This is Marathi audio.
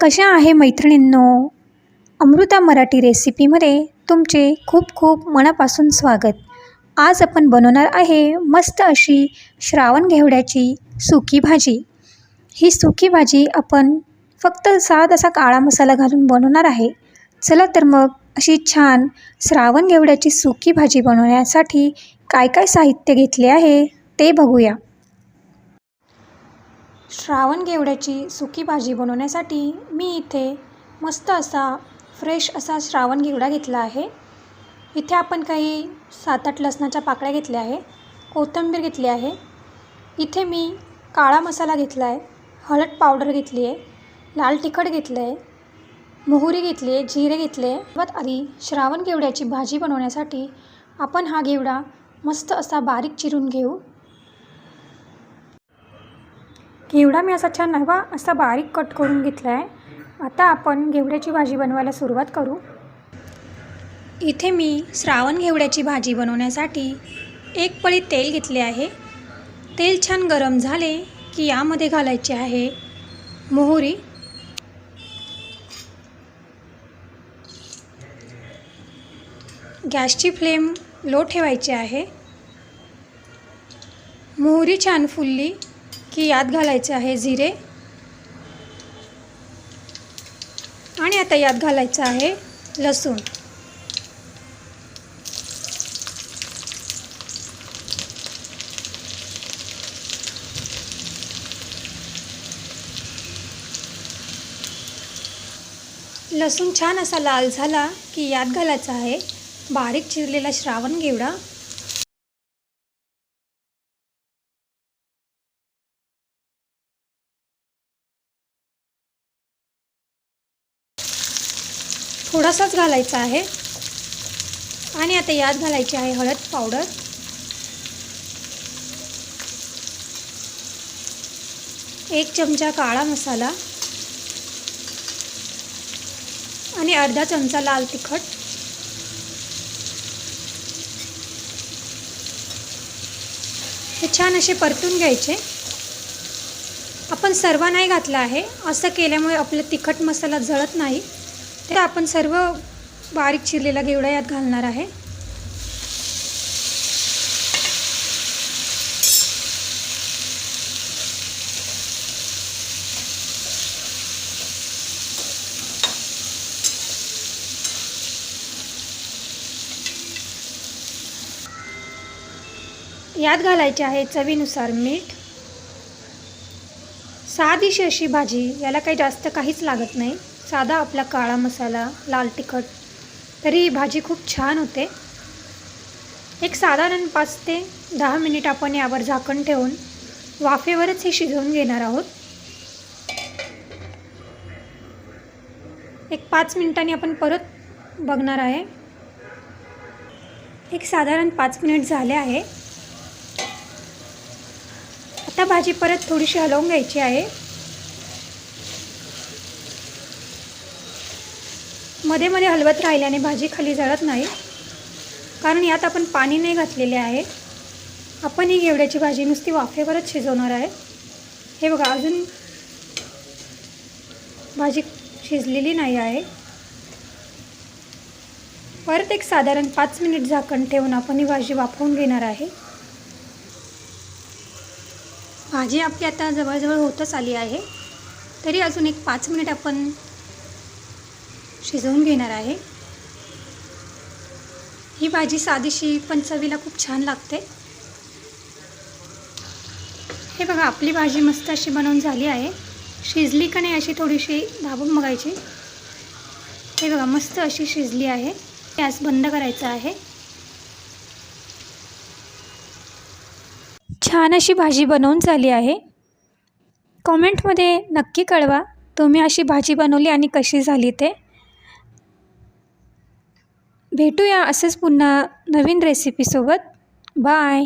कशा आहे मैत्रिणींनो? अमृता मराठी रेसिपीमध्ये तुमचे खूप खूप मनापासून स्वागत. आज आपण बनवणार आहे मस्त अशी श्रावण घेवड्याची सुकी भाजी. ही सुकी भाजी आपण फक्त सहा असा काळा मसाला घालून बनवणार आहे. चला तर मग अशी छान श्रावण घेवड्याची सुकी भाजी बनवण्यासाठी काय काय साहित्य घेतले आहे ते बघूया. श्रावण घेवड्याची सुकी भाजी बनवण्यासाठी मी इथे मस्त असा फ्रेश असा श्रावण घेवडा घेतला आहे. इथे आपण काही सात आठ लसणाच्या पाकळ्या घेतल्या आहे. कोथिंबीर घेतली आहे. इथे मी काळा मसाला घेतला आहे. हळद पावडर घेतली आहे. लाल तिखट घेतलं आहे. मोहरी घेतली आहे. जिरे घेतले मग आधी श्रावण घेवड्याची भाजी बनवण्यासाठी आपण हा घेवडा मस्त असा बारीक चिरून घेऊ. घेवडा मी असा छान हवा असा बारीक कट करून घेतला आहे आता आपण घेवड्याची भाजी बनवायला सुरुवात करू. इथे मी श्रावण घेवड्याची भाजी बनवण्यासाठी एक पळी तेल घेतले आहे. तेल छान गरम झाले की यामध्ये घालायचे आहे मोहरी. गॅसची फ्लेम लो ठेवायची आहे. मोहरी छान फुलली. की यात घालायचे आहे जिरे. आणि आता यात घालायचं आहे लसूण. लसूण छान असा लाल झाला की यात घालायचा आहे बारीक चिरलेला श्रावण घेवडा. थोडासाच घालायचा आहे. आणि आता यात घालायची आहे हळद पावडर. एक चमचा काळा मसाला. आणि अर्धा चमचा लाल तिखट. हे छान असे परतून घ्यायचे. आपण सर्व नाही घातला आहे. असं केल्यामुळे आपलं तिखट मसाला जळत नाही. तर आपण सर्व बारीक चिरलेला घेवडा यात घालणार आहे. यात घालायचे आहे चवीनुसार मीठ. साधीशी अशी भाजी याला काही जास्त काहीच लागत नाही. साधा आपला काळा मसाला लाल तिखट. तरी ही भाजी खूप छान होते. एक साधारण पाच ते दहा मिनिट आपण यावर झाकण ठेवून वाफेवरच हे शिजवून घेणार आहोत. एक पाच मिनिटांनी आपण परत बघणार आहे. एक साधारण पाच मिनिट झाले आहे. आता भाजी परत थोडीशी हलवून घ्यायची आहे. मध्ये मध्ये हलवत राहिल्याने भाजी खाली जळत नाही. कारण यात आपण पाणी नाही घातलेले आहे. आपण ही घेवड्याची भाजी नुसती वाफेवरच शिजवणार आहे. हे बघा अजून भाजी शिजलेली नाही आहे. परत एक साधारण पाच मिनिट झाकण ठेवून आपण ही भाजी वाफवून घेणार आहे. भाजी आपली आता जवळजवळ होतच आली आहे. तरी अजून एक पाच मिनिट आपण शिजवून घेणार आहे. ही भाजी साधीशी पण चवीला खूप छान लागते. हे बघा आपली भाजी मस्त अशी बनवून झाली आहे. शिजली का नाही अशी थोडीशी दाबून बघायची. हे बघा मस्त अशी शिजली आहे. गॅस बंद करायचा आहे. छान अशी भाजी बनवून झाली आहे. कॉमेंटमध्ये नक्की कळवा तुम्ही अशी भाजी बनवली आणि कशी झाली ते. भेटूया असेच पुन्हा नवीन रेसिपीसोबत बाय